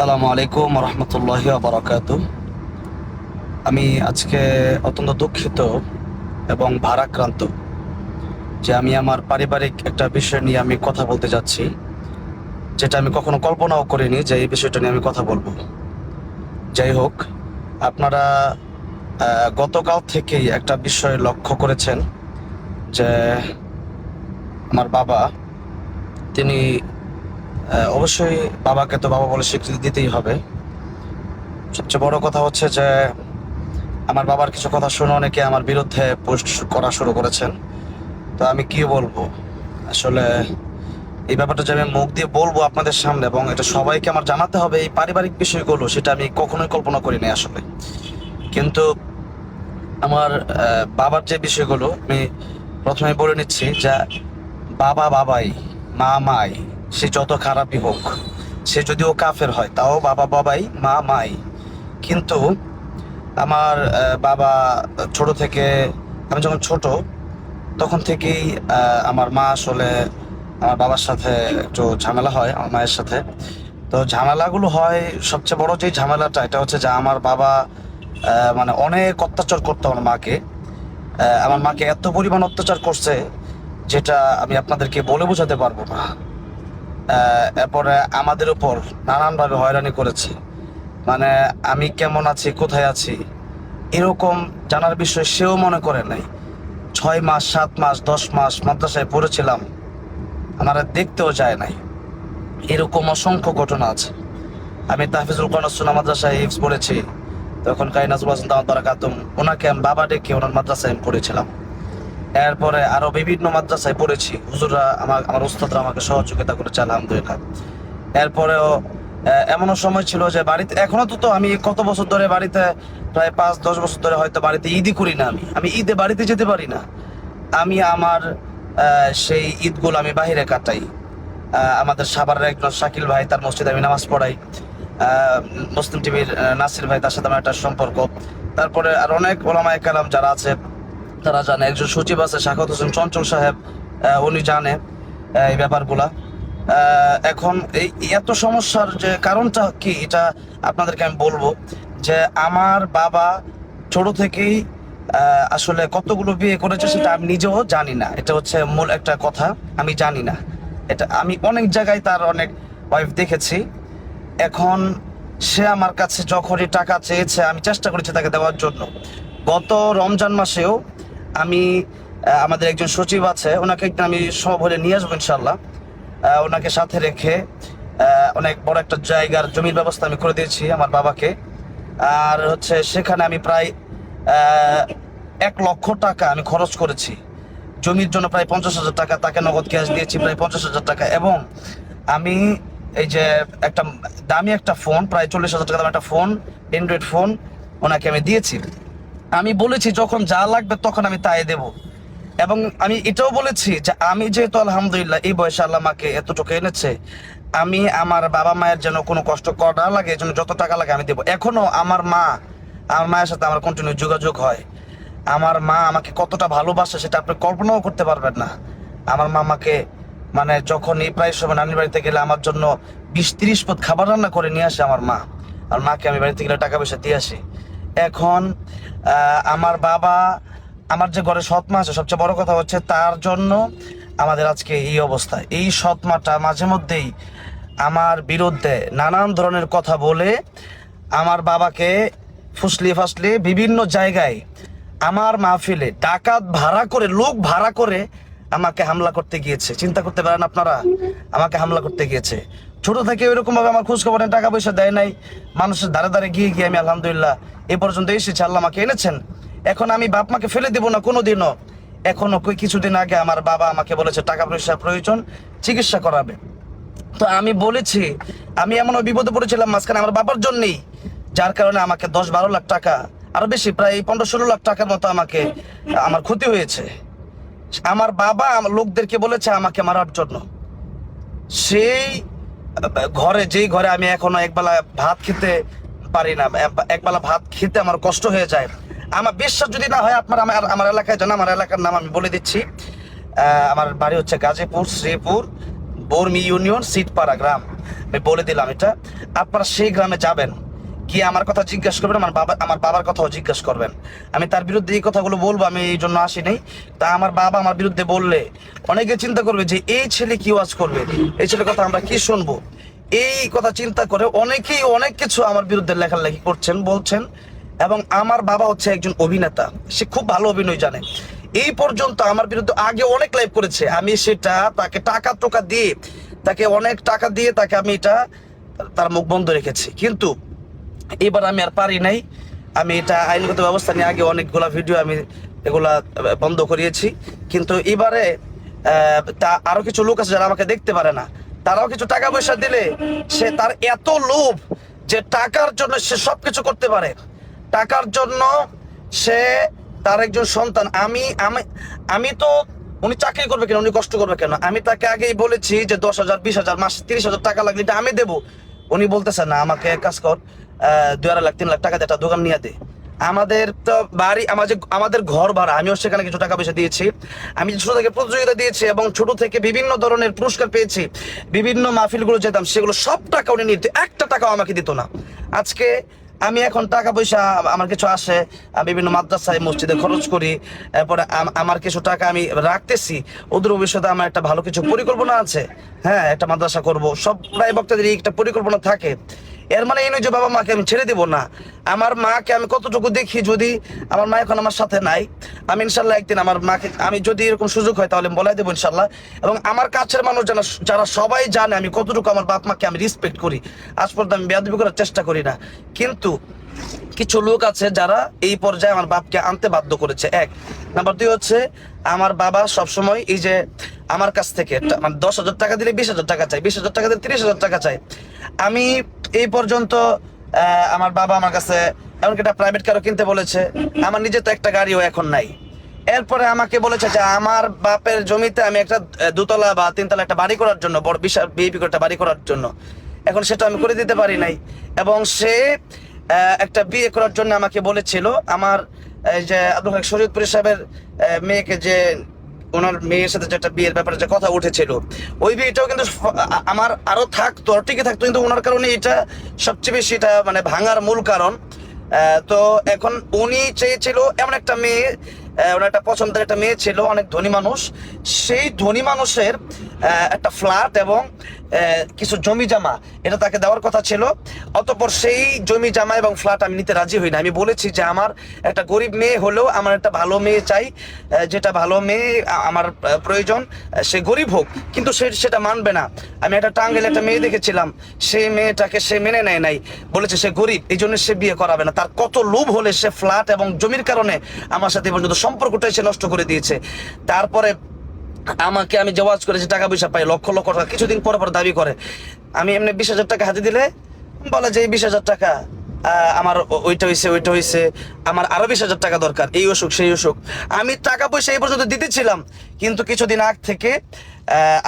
আসসালামু আলাইকুম রহমতুল্লাহ বারাকাত আমি আজকে অত্যন্ত দুঃখিত এবং ভারাক্রান্ত যে আমি আমার পারিবারিক একটা বিষয় নিয়ে আমি কথা বলতে যাচ্ছি, যেটা আমি কখনো কল্পনাও করিনি যে এই বিষয়টা নিয়ে আমি কথা বলব। যাই হোক, আপনারা গতকাল থেকেই একটা বিষয় লক্ষ্য করেছেন যে আমার বাবা, তিনি অবশ্যই বাবাকে তো বাবা বলে স্বীকৃতি দিতেই হবে। সবচেয়ে বড় কথা হচ্ছে যে, আমার বাবার কিছু কথা শুনে অনেকে আমার বিরুদ্ধে পোস্ট করা শুরু করেছেন। তো আমি কি বলব? আসলে এই ব্যাপারটা যে আমি মুখ দিয়ে বলব আপনাদের সামনে এবং এটা সবাইকে আমার জানাতে হবে এই পারিবারিক বিষয়গুলো, সেটা আমি কখনোই কল্পনা করিনি আসলে। কিন্তু আমার বাবার যে বিষয়গুলো আমি প্রথমে বলে নিচ্ছি যে, বাবা বাবাই, মা মাই সে যত খারাপই হোক, সে যদিও কাফের হয়, তাও বাবা বাবাই, মা মাই। কিন্তু আমার বাবা ছোট থেকে, আমি যখন ছোট, তখন থেকেই আমার মা আসলে আমার বাবার সাথে একটু ঝামেলা হয়, আমার মায়ের সাথে। তো ঝামেলাগুলো হয়, সবচেয়ে বড় যে ঝামেলাটা, এটা হচ্ছে যে আমার বাবা মানে অনেক অত্যাচার করতো আমার মাকে। আমার মাকে এত পরিমাণ অত্যাচার করছে, যেটা আমি আপনাদেরকে বলে বোঝাতে পারব না। এরপরে আমাদের উপর নানানভাবে হয়রানি করেছে। মানে আমি কেমন আছি, কোথায় আছি? এরকম জানার বিষয় সেও মনে করে নাই। ছয় মাস, সাত মাস, দশ মাস মাদ্রাসায় পড়েছিলাম, আমার দেখতেও যায় নাই। এরকম অসংখ্য ঘটনা আছে। আমি তাহফিজুল কনসুনা মাদ্রাসায় হিফজ পড়েছি। তখন দাওয়াত বারাকাতুম, ওনাকে আমি বাবা ডেকে ওনার মাদ্রাসায় আমি পড়েছিলাম। এরপরে আরও বিভিন্ন মাদ্রাসায় পড়েছি। হুজুররা আমার আমার উস্তাদরা আমাকে সহযোগিতা করেছে, আলহামদুলিল্লাহ। এরপরেও এমনও সময় ছিল যে বাড়িতে এখনও তো তো আমি কত বছর ধরে বাড়িতে প্রায় পাঁচ, দশ বছর ধরে হয়তো বাড়িতে ঈদই করি না আমি। আমি ঈদে বাড়িতে যেতে পারি না। আমি আমার সেই ঈদগুলো আমি বাইরে কাটাই। আমাদের সাভারের একজন শাকিল ভাই, তার মসজিদে আমি নামাজ পড়াই। মুসলিম টিভির নাসির ভাই, তার সাথে আমার একটা সম্পর্ক। তারপরে আর অনেক ওলামায়ে কালাম যারা আছে তারা জানে, একজন সচিব আছে শাখাত হোসেন চঞ্চল সাহেব উনি জানে এই ব্যাপারগুলা। এখন এই এত সমস্যার যে কারণটা কি, এটা আপনাদেরকে আমি বলব যে আমার বাবা ছোট থেকেই আসলে কতগুলো বিয়ে করেছে সেটা আমি নিজেও জানি না। এটা হচ্ছে মূল একটা কথা, আমি জানি না। এটা আমি অনেক জায়গায় তার অনেক ওয়াইফ দেখেছি। এখন সে আমার কাছে যখনই টাকা চেয়েছে, আমি চেষ্টা করেছি তাকে দেওয়ার জন্য। গত রমজান মাসেও আমি আমাদের একজন সচিব আছে, ওনাকে একদিন আমি সব হলে নিয়ে আসব ইনশাল্লাহ ওনাকে সাথে রেখে অনেক বড় একটা জায়গার জমির ব্যবস্থা আমি করে দিয়েছি আমার বাবাকে। আর হচ্ছে সেখানে আমি প্রায় এক লক্ষ টাকা আমি খরচ করেছি। জমির জন্য প্রায় পঞ্চাশ হাজার টাকা, তাকে নগদ ক্যাশ দিয়েছি প্রায় পঞ্চাশ হাজার টাকা এবং আমি এই যে একটা দামি একটা ফোন, প্রায় চল্লিশ হাজার টাকা দাম একটা ফোন অ্যান্ড্রয়েড ফোন, ওনাকে আমি দিয়েছি। আমি বলেছি, যখন যা লাগবে তখন আমি তাই দেব। এবং আমি এটাও বলেছি যে, আমি যেহেতু আলহামদুলিল্লাহ এই বয়সে আল্লাহ আমাকে এতটুকু এনেছে, আমি আমার বাবা মায়ের যেন কোনো কষ্ট করা লাগে জন্য যত টাকা লাগে আমি দেবো। এখনও আমার মা, আমার মায়ের সাথে আমার কন্টিনিউ যোগাযোগ হয়। আমার মা আমাকে কতটা ভালোবাসে সেটা আপনি কল্পনাও করতে পারবেন না। আমার মা আমাকে মানে যখন এই প্রায় সময় নানির বাড়িতে গেলে আমার জন্য বিশ তিরিশ পথ খাবার রান্না করে নিয়ে আসে আমার মা। আর মাকে আমি বাড়িতে গেলে টাকা পয়সা দিয়ে আসি। এখন আমার বাবা, আমার যে ঘরে সৎ মা আছে, সবচেয়ে বড় কথা হচ্ছে তার জন্য আমাদের আজকে এই অবস্থা। এই সৎ মাটা মাঝে মধ্যেই আমার বিরুদ্ধে নানান ধরনের কথা বলে আমার বাবাকে ফুসলি ফাসলি বিভিন্ন জায়গায় আমার মাহফিলে ডাকাত ভাড়া করে, লোক ভাড়া করে আমাকে হামলা করতে গিয়েছে। চিন্তা করতে পারেন আপনারা, আমাকে হামলা করতে গিয়েছে। ছোট থেকে ওইরকম ভাবে আমার খোঁজ খবর টাকা পয়সা দেয় নাই। মানুষের ধারে ধারে গিয়ে গিয়ে আমি আলহামদুলিল্লাহ এ পর্যন্ত এসেছি, আল্লাহ আমাকে এনেছেন। এখন আমি বাপ মাকে ফেলে দেবো না কোনো দিনও এখনও কিছুদিন আগে আমার বাবা আমাকে বলেছে, টাকা পয়সা প্রয়োজন, চিকিৎসা করাবে। তো আমি বলেছি, আমি এমন বিপদে পড়েছিলাম মাঝখানে আমার বাবার জন্যই, যার কারণে আমাকে দশ বারো লাখ টাকা আরও বেশি, প্রায় পনেরো ষোলো লাখ টাকার মতো আমাকে, আমার ক্ষতি হয়েছে। আমার বাবা লোকদেরকে বলেছে আমাকে মারার জন্য। সেই ঘরে, যেই ঘরে আমি এখনও একবেলা ভাত খেতে পারি না এক- একবেলা ভাত খেতে আমার কষ্ট হয়ে যায়। আমার বিশ্বাস যদি না হয়, আপনার আমার আমার এলাকায় জানা আমার এলাকার নাম আমি বলে দিচ্ছি। আমার বাড়ি হচ্ছে গাজীপুর, শ্রীপুর, বর্মি ইউনিয়ন, সিটপাড়া গ্রাম। আমি বলে দিলাম এটা। আপনারা সেই গ্রামে যাবেন। গিয়ে আমার কথা জিজ্ঞাসা করবেন, আমার বাবা আমার বাবার কথাও জিজ্ঞাসা করবেন। আমি তার বিরুদ্ধে এই কথাগুলো বলব, আমি এই জন্য আসিনি তা আমার বাবা আমার বিরুদ্ধে বললে অনেকে চিন্তা করবে যে, এই ছেলে কি ওয়াজ করবে? এই ছেলের কথা আমরা কি শুনব? এই কথা চিন্তা করে অনেকেই অনেক কিছু আমার বিরুদ্ধে লেখালেখি করছেন, বলছেন। এবং আমার বাবা হচ্ছে একজন অভিনেতা, সে খুব ভালো অভিনয় জানে। এই পর্যন্ত আমার বিরুদ্ধে আগে অনেক লাইভ করেছে। আমি সেটা তাকে টাকা টোকা দিয়ে, তাকে অনেক টাকা দিয়ে তাকে আমি এটা তার মুখ বন্ধ রেখেছি। কিন্তু এবার আমি আর পারি নাই। আমি এটা আইনগত ব্যবস্থা নিয়ে আগে অনেকগুলা ভিডিও আমি এগুলা বন্ধ করিয়েছি। কিন্তু এবারে তা আরও কিছু লোক আছে যারা আমাকে দেখতে পারে না। তারাও কিছু টাকা পয়সা দিলে সে তার এত লোভ যে টাকার জন্য সে সবকিছু করতে পারে। টাকার জন্য সে তার একজন সন্তান। আমি আমি আমি তো উনি চাকরি করবে কেন? উনি কষ্ট করবে কেন? আমি তাকে আগেই বলেছি যে দশ হাজার, বিশ হাজার, মাস তিরিশ হাজার টাকা লাগলে এটা আমি দেবো। উনি বলতেছে, না, আমাকে এক কাজ কর দুই আড়াই লাখ, তিন লাখ টাকা একটা দোকান নিয়ে দে। আমাদের তো বাড়ি, আমাদের আমাদের ঘর ভাড়া, আমিও সেখানে কিছু টাকা পয়সা দিয়েছি। আমি ছোট থেকে প্রতিযোগিতা দিয়েছি এবং ছোট থেকে বিভিন্ন ধরনের পুরস্কার পেয়েছি। বিভিন্ন মাহফিলগুলো যেতাম, সেগুলো সব টাকা উনি নিতে, একটা টাকাও আমাকে দিত না। আজকে আমি এখন টাকা পয়সা আমার কিছু আসে বিভিন্ন মাদ্রাসায়, মসজিদে খরচ করি, এরপরে আমার কিছু টাকা আমি রাখতেছি, ওদের ভবিষ্যতে আমার একটা ভালো কিছু পরিকল্পনা আছে। হ্যাঁ একটা মাদ্রাসা করব, সব প্রায় বক্তাদের একটা পরিকল্পনা থাকে। এর মানে এই নয় যে বাবা মাকে আমি ছেড়ে দিব না। আমার মাকে আমি কতটুকু দেখি যদি আমার মা এখন আমার সাথে নাই, আমি ইনশাল্লাহ একদিন আমার মাকে, আমি যদি এরকম সুযোগ হয় তাহলে বলাই দেবো ইনশাল্লাহ। এবং আমার কাছের মানুষ যারা যারা সবাই জানে আমি কতটুকু আমার বাপ মাকে আমি রেসপেক্ট করি, আজ পর্যন্ত আমি বেয়াদবি করার চেষ্টা করি না। কিন্তু কিছু লোক আছে যারা এই পর্যায়ে আমার বাপকে আনতে বাধ্য করেছে। এক, নাম্বার দুই হচ্ছে আমার বাবা সবসময় এই যে আমার কাছ থেকে মানে দশ হাজার টাকা দিলে বিশ হাজার টাকা চাই বিশ হাজার টাকা দিলে তিরিশ হাজার টাকা চাই আমি এই পর্যন্ত আমার বাবা আমার কাছে, এমনকি একটা প্রাইভেট কারও কিনতে বলেছে, আমার নিজে তো একটা গাড়িও এখন নাই। এরপরে আমাকে বলেছে যে আমার বাপের জমিতে আমি একটা দুতলা বা তিনতলা একটা বাড়ি করার জন্য, বড় বিশাল বিএপি একটা বাড়ি করার জন্য। এখন সেটা আমি করে দিতে পারি নাই। এবং সে একটা বিয়ে করার জন্য আমাকে বলেছিল, আমার যে আব্দুল শরীয়তপুর সাহেবের মেয়েকে যে ওনার মেয়ের সাথে যে একটা বিয়ের ব্যাপারে যে কথা উঠেছিল, ওই বিয়েটাও কিন্তু আমার আরও থাকতো টিকে থাকতো, কিন্তু ওনার কারণে এটা সবচেয়ে বেশি এটা মানে ভাঙার মূল কারণ। তো এখন উনি চেয়েছিল এমন একটা মেয়ে ওনার একটা পছন্দের একটা মেয়ে ছিল, অনেক ধনী মানুষ। সেই ধনী মানুষের একটা ফ্ল্যাট এবং কিছু জমি জামা। এটা তাকে দেওয়ার কথা ছিল। অতপর সেই জমি জামা এবং ফ্ল্যাট আমি নিতে রাজি হই না। আমি বলেছি যে আমার একটা গরিব মেয়ে হলেও আমার একটা ভালো মেয়ে চাই যেটা ভালো মেয়ে আমার প্রয়োজন সে গরিব হোক। কিন্তু সে, সেটা মানবে না। আমি একটা টাঙ্গেল একটা মেয়ে দেখেছিলাম। সেই মেয়েটাকে সে মেনে নেয় নাই। বলেছে সে গরিব, এই জন্য সে বিয়ে করাবে না। তার কত লোভ হলে সে ফ্ল্যাট এবং জমির কারণে আমার সাথে পর্যন্ত সম্পর্কটাই সে নষ্ট করে দিয়েছে। তারপরে আমাকে আমি যে ওয়াজ করেছি, টাকা পয়সা পাই লক্ষ লক্ষ টাকা, কিছুদিন পর পর দাবি করে। আমি এমনি বিশ হাজার টাকা হাতে দিলে, বলে যে বিশ হাজার টাকা আমার ওইটা হয়েছে ওইটা হয়েছে আমার আরও বিশ হাজার টাকা দরকার, এই অসুখ, সেই অসুখ। আমি টাকা পয়সা এই পর্যন্ত দিতেছিলাম, কিন্তু কিছুদিন আগ থেকে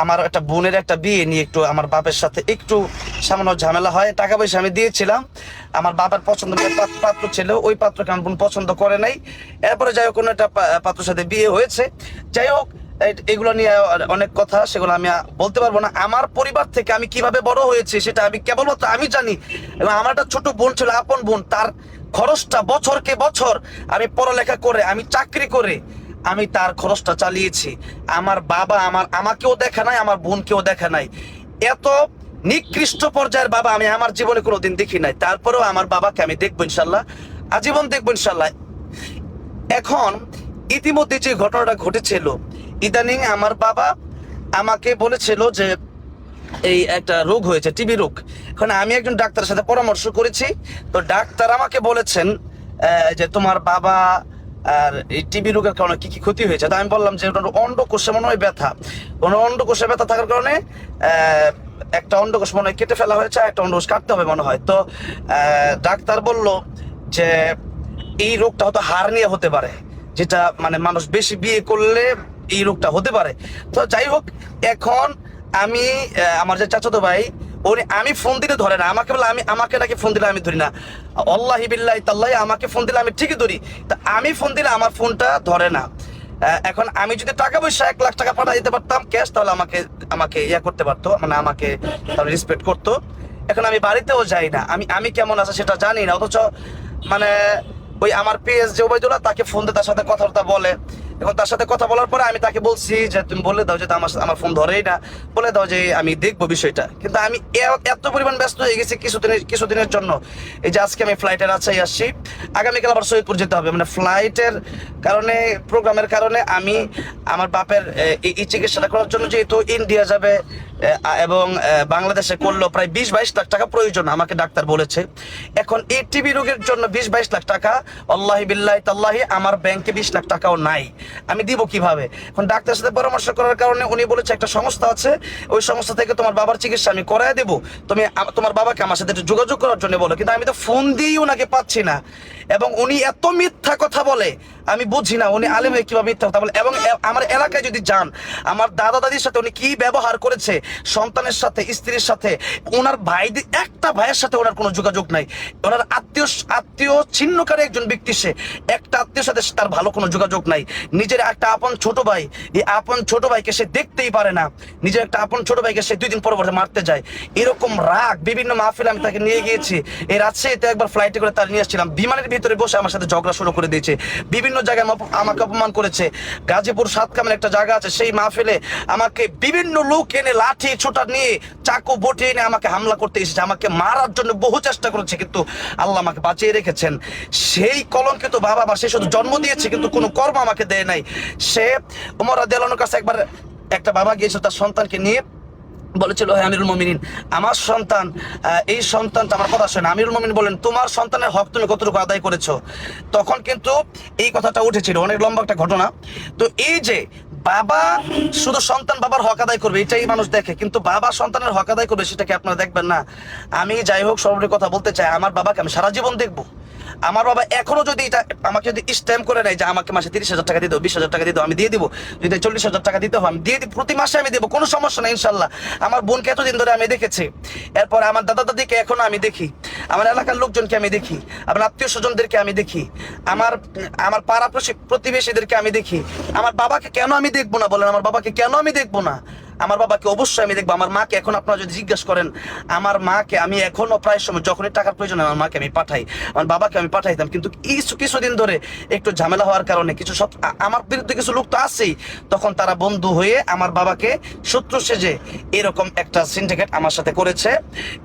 আমার একটা বোনের একটা বিয়ে নিয়ে একটু আমার বাপের সাথে একটু সামান্য ঝামেলা হয়, টাকা পয়সা আমি দিয়েছিলাম। আমার বাবার পছন্দ পাত্র ছিল, ওই পাত্রকে আমার বোন পছন্দ করে নাই। এরপরে যাই হোক কোনো একটা পাত্রের সাথে বিয়ে হয়েছে। যাই হোক এগুলো নিয়ে অনেক কথা, সেগুলো আমি বলতে পারব না। আমার পরিবার থেকে আমি কীভাবে বড় হয়েছি সেটা আমি কেবলমাত্র আমি জানি। এবং আমার একটা ছোট বোন ছিল, আপন বোন, তার খরচটা বছরকে বছর আমি পড়ালেখা করে, আমি চাকরি করে আমি তার খরচটা চালিয়েছি। আমার বাবা আমার, আমাকেও দেখা নাই, আমার বোনকেও দেখা নাই। এত নিকৃষ্ট পর্যায়ের বাবা আমি আমার জীবনে কোনোদিন দেখি নাই। তারপরেও আমার বাবাকে আমি দেখব ইনশাল্লাহ, আজীবন দেখব ইনশাল্লাহ। এখন ইতিমধ্যে যে ঘটনাটা ঘটেছিল ইদানিং আমার বাবা আমাকে বলেছিল যে এই একটা রোগ হয়েছে, টিবি রোগ। এখন আমি একজন ডাক্তারের সাথে পরামর্শ করেছি। তো ডাক্তার আমাকে বলেছেন যে তোমার বাবা আর এই টিবি রোগের কারণে কি কি ক্ষতি হয়েছে। তো আমি বললাম যে ওটার অন্ডকোষে মনে হয় ব্যথা। কোনো অন্ডকোষে ব্যথা থাকার কারণে একটা অন্ডকোষ মনে হয় কেটে ফেলা হয়েছে, একটা অন্ডকোষ কাটতে হবে মনে হয়। তো ডাক্তার বলল যে এই রোগটা হয়তো হার নিয়ে হতে পারে, যেটা মানে মানুষ বেশি বিয়ে করলে এই রোগটা হতে পারে। তো যাই হোক এখন আমি আমার যে চাচাতো ভাই উনি আমি ফোন দিলে ধরে না। আমাকে বলে, আমি, আমাকে নাকি ফোন দিলে আমি ধরি না। আল্লাহি বিল্লাহি তাল্লাহি, আমাকে ফোন দিলে আমি ঠিকই ধরি। তা আমি ফোন দিলে আমার ফোনটা ধরে না। এখন আমি যদি টাকা পয়সা এক লাখ টাকা পাঠা দিতে পারতাম ক্যাশ তাহলে আমাকে আমাকে ইয়া করতে পারতো মানে আমাকে তাহলে রেসপেক্ট করতো। এখন আমি বাড়িতেও যাই না। আমি আমি কেমন আছে সেটা জানি না। অথচ মানে ওই আমার পিএস যে ওবায়দুল্লাহ, তাকে ফোন দিয়ে তার সাথে কথাবার্তা বলে। এখন তার সাথে কথা বলার পরে আমি তাকে বলছি যে, তুমি বলে দাও যে আমার আমার ফোন ধরেই না। বলে দাও যে আমি দেখব বিষয়টা। কিন্তু আমি এত পরিমাণ ব্যস্ত হয়ে গেছি কিছুদিনের কিছুদিনের জন্য। এই যে আজকে আমি ফ্লাইটের রাজশাহী আসছি। আগামীকাল আবার সৈয়দপুর যেতে হবে। মানে ফ্লাইটের কারণে প্রোগ্রামের কারণে আমি আমার বাপের এই চিকিৎসাটা করার জন্য যেহেতু ইন্ডিয়া যাবে এবং বাংলাদেশে করল প্রায় বিশ বাইশ লাখ টাকা প্রয়োজন, আমাকে ডাক্তার বলেছে। এখন এই টিবি রোগের জন্য বিশ বাইশ লাখ টাকা, আল্লাহি বিল্লাহ তাল্লাহি, আমার ব্যাংকে বিশ লাখ টাকাও নাই। আমি দিব কীভাবে? এখন ডাক্তারের সাথে পরামর্শ করার কারণে উনি বলেছে, একটা সংস্থা আছে, ওই সংস্থা থেকে তোমার বাবার চিকিৎসা আমি করায় দেবো। তুমি তোমার বাবাকে আমার সাথে একটু যোগাযোগ করার জন্য বলো, কিন্তু আমি তো ফোন দিয়েই ওনাকে পাচ্ছি না। এবং উনি এত মিথ্যা কথা বলে আমি বুঝি না উনি আলেম হয়ে কীভাবে মিথ্যা কথা বলে। এবং আমার এলাকায় যদি যান, আমার দাদা দাদির সাথে উনি কি ব্যবহার করেছে, সন্তানের সাথে, স্ত্রীর সাথে ওনার ভাই একটা ভাইয়ের সাথে ওনার কোনো যোগাযোগ নাই। ওনার আত্মীয় আত্মীয় ছিন্নকারী একজন ব্যক্তি সে, একটা আত্মীয় সাথে তার ভালো কোনো যোগাযোগ নাই। নিজের একটা আপন ছোট ভাই, এই আপন ছোট ভাইকে সে দেখতেই পারে না। নিজের একটা আপন ছোট ভাইকে সে দুই দিন পর পরে মারতে যায়। এরকম রাগ, বিভিন্ন মাহফিল আমি তাকে নিয়ে গিয়েছি। এই রাজশাহীতে একবার ফ্লাইটে করে তার নিয়ে আসছিলাম। বিমানের ভিতরে বসে আমার সাথে ঝগড়া শুরু করে দিয়েছে। বিভিন্ন জায়গায় আমাকে- অপমান করেছে। গাজীপুর সাতকামের একটা জায়গা আছে, সেই মাহফিলে আমাকে বিভিন্ন লোক এনে লাঠি ছোটা নিয়ে, চাকু বটি এনে আমাকে হামলা করতে এসেছে। আমাকে মারার জন্য বহু চেষ্টা করেছে, কিন্তু আল্লাহ আমাকে বাঁচিয়ে রেখেছেন। সেই কলঙ্কিত বাবা বা সে শুধু জন্ম দিয়েছে, কিন্তু কোনো কর্ম আমাকে দেয় নাই। সে উমর রাদিয়াল্লাহুর কাছে একবার একটা বাবা গিয়েছিল, তার সন্তানকে নিয়ে বলেছিল, হে আমিরুল মমিনিন, আমার সন্তান এই সন্তানটা আমার কথা শোনে। আমিরুল মমিন বলেন তোমার সন্তানের হক তুমি কতটুকু আদায় করেছ? তখন কিন্তু এই কথাটা উঠেছিল। অনেক লম্বা একটা ঘটনা। তো এই যে বাবা শুধু সন্তান বাবার হক আদায় করবে, এটাই মানুষ দেখে। কিন্তু বাবা সন্তানের হক আদায় করবে সেটাকে আপনারা দেখবেন না? আমি যাই হোক, সর্বোপরি কথা বলতে চাই, আমার বাবাকে আমি সারা জীবন দেখব। আমার বাবা এখনও যদি এটা আমাকে যদি স্ট্যাম্প করে নেয় যে আমাকে মাসে তিরিশ হাজার টাকা দিতে বিশ হাজার টাকা দিতে আমি দিয়ে দিব। যদি চল্লিশ হাজার টাকা দিতে হয়, আমি দিয়ে প্রতি মাসে আমি দেবো, কোনো সমস্যা নেই, ইনশাল্লাহ। আমার বোনকে এতদিন ধরে আমি দেখেছি। এরপর আমার দাদা দাদিকে এখনও আমি দেখি। আমার এলাকার লোকজনকে আমি দেখি। আমার আত্মীয় স্বজনদেরকে আমি দেখি। আমার আমার পাড়া প্রতিবেশীদেরকে আমি দেখি। আমার বাবাকে কেন আমি দেখব না বলেন? আমার বাবাকে কেন আমি দেখব না? আমার বাবাকে অবশ্যই আমি দেখব। আমার মাকে এখন আপনারা যদি জিজ্ঞাসা করেন, আমার মাকে আমি এখনও প্রায় সময় যখনই টাকার প্রয়োজন আমার মাকে আমি পাঠাই, আমার বাবাকে আমি পাঠাইতাম। কিন্তু কিছু, কিছুদিন ধরে একটু ঝামেলা হওয়ার কারণে কিছু সব আমার বিরুদ্ধে কিছু লোক তো আছেই। তখন তারা বন্ধু হয়ে আমার বাবাকে শত্রু সেজে এরকম একটা সিন্ডিকেট আমার সাথে করেছে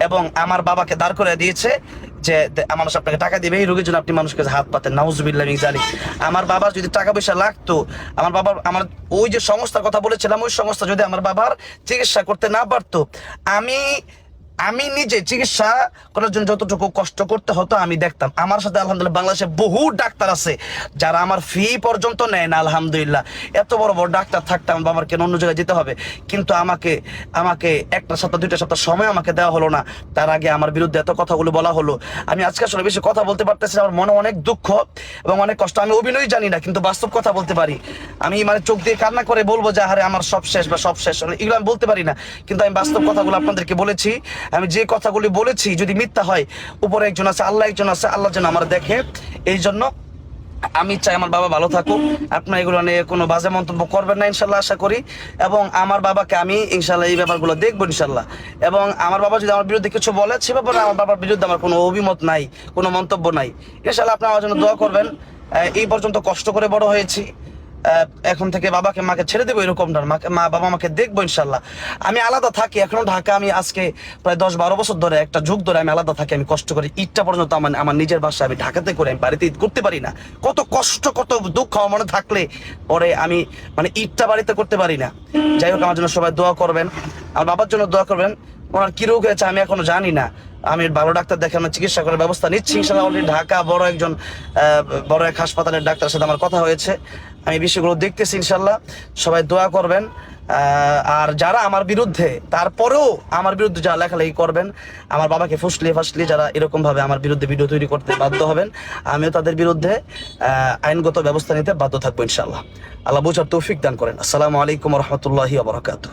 এবং আমার বাবাকে দাঁড় করে দিয়েছে। যে মানুষ আপনাকে টাকা দিবে, এই রোগের জন্য আপনি মানুষকে হাত পাতেন। নাউজবিল্লা জালিক আমার বাবার যদি টাকা পয়সা লাগতো, আমার বাবার আমার ওই যে সংস্থার কথা বলেছিলাম, ওই সংস্থা যদি আমার বাবার চিকিৎসা করতে না পারতো, আমি আমি নিজে চিকিৎসা করার জন্য যতটুকু কষ্ট করতে হতো, আমি দেখতাম। আমার সাথে আলহামদুলিল্লাহ বাংলাদেশে বহু ডাক্তার আছে, যারা আমার ফি পর্যন্ত নেয় না, আলহামদুলিল্লাহ। এত বড় বড় ডাক্তার থাকতে আমার বাবার কেন অন্য জায়গায় যেতে হবে? কিন্তু আমাকে আমাকে একটা সপ্তাহ, দুইটা সপ্তাহ সময় আমাকে দেওয়া হলো না। তার আগে আমার বিরুদ্ধে এত কথাগুলো বলা হলো। আমি আজকে আসলে বেশি কথা বলতে পারতেছি আমার মনে অনেক দুঃখ এবং অনেক কষ্ট। আমি অভিনয় জানি না, কিন্তু বাস্তব কথা বলতে পারি। আমি মানে চোখ দিয়ে কান্না করে বলব যে আরে আমার সব শেষ বা সব শেষ এগুলো আমি বলতে পারি না। কিন্তু আমি বাস্তব কথাগুলো আপনাদেরকে বলেছি। আমি যে কথাগুলি বলেছি, যদি মিথ্যা হয়, উপরে একজন আছে, আল্লাহ একজন আছে, আল্লাহ যেন আমার দেখে। এই জন্য আমি চাই আমার বাবা ভালো থাকুক। আপনার এগুলো নিয়ে কোনো বাজে মন্তব্য করবেন না, ইনশাল্লাহ আশা করি। এবং আমার বাবাকে আমি, ইনশাল্লাহ, এই ব্যাপারগুলো দেখব, ইনশাল্লাহ। এবং আমার বাবা যদি আমার বিরুদ্ধে কিছু বলে, সে ব্যাপারে আমার বাবার বিরুদ্ধে আমার কোনো অভিমত নাই, কোনো মন্তব্য নাই। ইনশাল্লাহ আপনি আমার জন্য দোয়া করবেন। এই পর্যন্ত কষ্ট করে বড় হয়েছি। এখন থেকে বাবাকে, মাকে ছেড়ে দেবো এরকম না মাকে, মা, বাবা মাকে দেখব ইনশাল্লাহ। আমি আলাদা থাকি। এখনও ঢাকা আমি আজকে প্রায় দশ বারো বছর ধরে, একটা যুগ ধরে আমি আলাদা থাকি। আমি কষ্ট করি। ঈদটা পর্যন্ত আমার আমার নিজের বাসায় আমি ঢাকাতে করে। আমি বাড়িতে ঈদ করতে পারি না। কত কষ্ট, কত দুঃখ আমার মনে থাকলে পরে আমি মানে ঈদটা বাড়িতে করতে পারি না। যাই হোক, আমার জন্য সবাই দোয়া করবেন। আর বাবার জন্য দোয়া করবেন। ওনার কি রোগ হয়েছে আমি এখনও জানি না। আমি ভালো ডাক্তার দেখে আমার চিকিৎসা করার ব্যবস্থা নিচ্ছি অলরেডি ঢাকা বড় একজন বড় এক হাসপাতালের ডাক্তারের সাথে আমার কথা হয়েছে। আমি বিষয়গুলো দেখতেছি ইনশাল্লাহ, সবাই দোয়া করবেন। আর যারা আমার বিরুদ্ধে, তারপরেও আমার বিরুদ্ধে যারা লেখালেখি করবেন, আমার বাবাকে ফুসলিয়ে ফাসলিয়ে যারা এরকম ভাবে আমার বিরুদ্ধে ভিডিও তৈরি করতে বাধ্য হবেন, আমিও তাদের বিরুদ্ধে আইনগত ব্যবস্থা নিতে বাধ্য থাকব ইনশাল্লাহ। আল্লাহ বুঝার তৌফিক দান করেন। আসসালামু আলাইকুম রহমতুল্লাহি আবরকাত